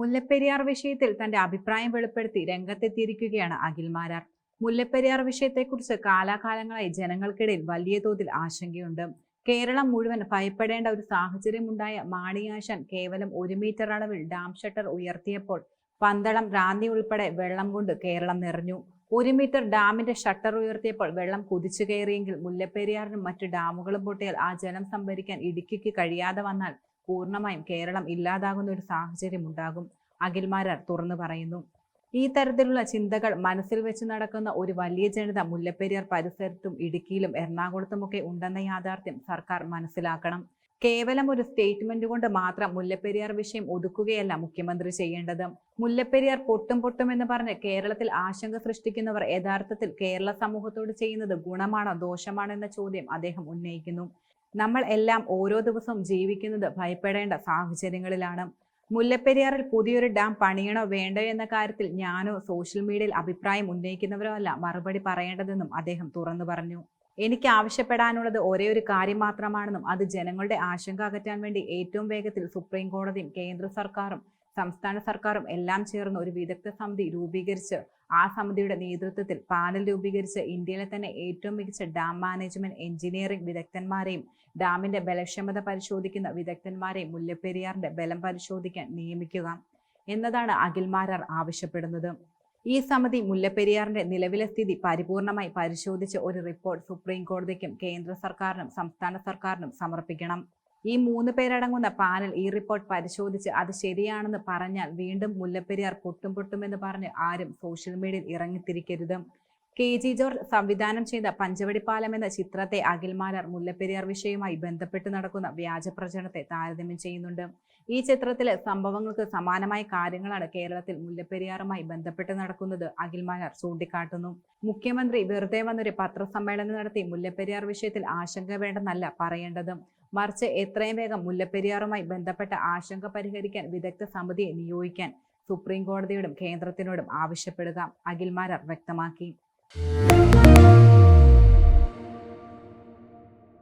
മുല്ലപ്പെരിയാർ വിഷയത്തിൽ തന്റെ അഭിപ്രായം വെളിപ്പെടുത്തി രംഗത്തെത്തിയിരിക്കുകയാണ് അഖിൽമാരാർ മുല്ലപ്പെരിയാർ വിഷയത്തെക്കുറിച്ച് കാലാകാലങ്ങളായി ജനങ്ങൾക്കിടയിൽ വലിയ തോതിൽ ആശങ്കയുണ്ട്. കേരളം മുഴുവൻ ഭയപ്പെടേണ്ട ഒരു സാഹചര്യമുണ്ടായ മാണിയാശാൻ കേവലം ഒരു മീറ്റർ അളവിൽ ഡാം ഷട്ടർ ഉയർത്തിയപ്പോൾ പന്തളം റാന്നി ഉൾപ്പെടെ വെള്ളം കൊണ്ട് കേരളം നിറഞ്ഞു. ഒരു മീറ്റർ ഡാമിന്റെ ഷട്ടർ ഉയർത്തിയപ്പോൾ വെള്ളം കുതിച്ചു കയറിയെങ്കിൽ മുല്ലപ്പെരിയാറിനും മറ്റു ഡാമുകളും പൊട്ടിയാൽ ആ ജലം സംഭരിക്കാൻ ഇടുക്കിക്ക് കഴിയാതെ വന്നാൽ പൂർണമായും കേരളം ഇല്ലാതാകുന്ന ഒരു സാഹചര്യം ഉണ്ടാകും. അഖിൽമാരാർ തുറന്നു പറയുന്നു. ഈ തരത്തിലുള്ള ചിന്തകൾ മനസ്സിൽ വെച്ച് നടക്കുന്ന ഒരു വലിയ ജനത മുല്ലപ്പെരിയാർ പരിസരത്തും ഇടുക്കിയിലും എറണാകുളത്തുമൊക്കെ ഉണ്ടെന്ന യാഥാർത്ഥ്യം സർക്കാർ മനസ്സിലാക്കണം. കേവലം ഒരു സ്റ്റേറ്റ്മെന്റ് കൊണ്ട് മാത്രം മുല്ലപ്പെരിയാർ വിഷയം ഒതുക്കുകയല്ല മുഖ്യമന്ത്രി ചെയ്യേണ്ടത്. മുല്ലപ്പെരിയാർ പൊട്ടും പൊട്ടും എന്ന് പറഞ്ഞ് കേരളത്തിൽ ആശങ്ക സൃഷ്ടിക്കുന്നവർ യഥാർത്ഥത്തിൽ കേരള സമൂഹത്തോട് ചെയ്യുന്നത് ഗുണമാണോ ദോഷമാണോ എന്ന ചോദ്യം അദ്ദേഹം ഉന്നയിക്കുന്നു. നമ്മൾ എല്ലാം ഓരോ ദിവസവും ജീവിക്കുന്നത് ഭയപ്പെടേണ്ട സാഹചര്യങ്ങളിലാണ്. മുല്ലപ്പെരിയാറിൽ പുതിയൊരു ഡാം പണിയണോ വേണ്ടോ എന്ന കാര്യത്തിൽ ഞാനോ സോഷ്യൽ മീഡിയയിൽ അഭിപ്രായം ഉന്നയിക്കുന്നവരോ അല്ല മറുപടി പറയേണ്ടതെന്നും അദ്ദേഹം തുറന്നു പറഞ്ഞു. എനിക്ക് ആവശ്യപ്പെടാനുള്ളത് ഒരേ ഒരു കാര്യം മാത്രമാണെന്നും അത് ജനങ്ങളുടെ ആശങ്ക അകറ്റാൻ വേണ്ടി ഏറ്റവും വേഗത്തിൽ സുപ്രീം കോടതിയും കേന്ദ്ര സർക്കാരും സംസ്ഥാന സർക്കാരും എല്ലാം ചേർന്ന് ഒരു വിദഗ്ധ സമിതി രൂപീകരിച്ച് ആ സമിതിയുടെ നേതൃത്വത്തിൽ പാനൽ രൂപീകരിച്ച് ഇന്ത്യയിലെ തന്നെ ഏറ്റവും മികച്ച ഡാം മാനേജ്മെന്റ് എഞ്ചിനീയറിംഗ് വിദഗ്ധന്മാരെയും ഡാമിന്റെ ബലക്ഷമത പരിശോധിക്കുന്ന വിദഗ്ധന്മാരെയും മുല്ലപ്പെരിയാറിന്റെ ബലം പരിശോധിക്കാൻ നിയമിക്കുക എന്നതാണ് അഖിൽമാരാർ ആവശ്യപ്പെടുന്നത്. ഈ സമിതി മുല്ലപ്പെരിയാറിന്റെ നിലവിലെ സ്ഥിതി പരിപൂർണമായി പരിശോധിച്ച് ഒരു റിപ്പോർട്ട് സുപ്രീം കോടതിക്കും കേന്ദ്ര സർക്കാരിനും സംസ്ഥാന സർക്കാരിനും സമർപ്പിക്കണം. ഈ മൂന്ന് പേരടങ്ങുന്ന പാനൽ ഈ റിപ്പോർട്ട് പരിശോധിച്ച് അത് ശരിയാണെന്ന് പറഞ്ഞാൽ വീണ്ടും മുല്ലപ്പെരിയാർ പൊട്ടും പൊട്ടുമെന്ന് പറഞ്ഞ് ആരും സോഷ്യൽ മീഡിയയിൽ ഇറങ്ങിത്തിരിക്കരുത്. കെ. ജി. ജോർജ് സംവിധാനം ചെയ്ത പഞ്ചവടി പാലം എന്ന ചിത്രത്തെ അഖിൽമാലർ മുല്ലപ്പെരിയാർ വിഷയവുമായി ബന്ധപ്പെട്ട് നടക്കുന്ന വ്യാജ പ്രചരണത്തെ താരതമ്യം ചെയ്യുന്നുണ്ട്. ഈ ചിത്രത്തിലെ സംഭവങ്ങൾക്ക് സമാനമായ കാര്യങ്ങളാണ് കേരളത്തിൽ മുല്ലപ്പെരിയാറുമായി ബന്ധപ്പെട്ട് നടക്കുന്നത് അഖിൽമാലർ ചൂണ്ടിക്കാട്ടുന്നു. മുഖ്യമന്ത്രി വെറുതെ വന്നൊരു പത്രസമ്മേളനം നടത്തി മുല്ലപ്പെരിയാർ വിഷയത്തിൽ ആശങ്ക വേണ്ടെന്നല്ല പറയേണ്ടത്. മറിച്ച് എത്രയും വേഗം മുല്ലപ്പെരിയാറുമായി ബന്ധപ്പെട്ട ആശങ്ക പരിഹരിക്കാൻ വിദഗ്ധ സമിതിയെ നിയോഗിക്കാൻ സുപ്രീം കോടതിയോടും കേന്ദ്രത്തിനോടും ആവശ്യപ്പെടുക അഖിൽമാരർ വ്യക്തമാക്കി.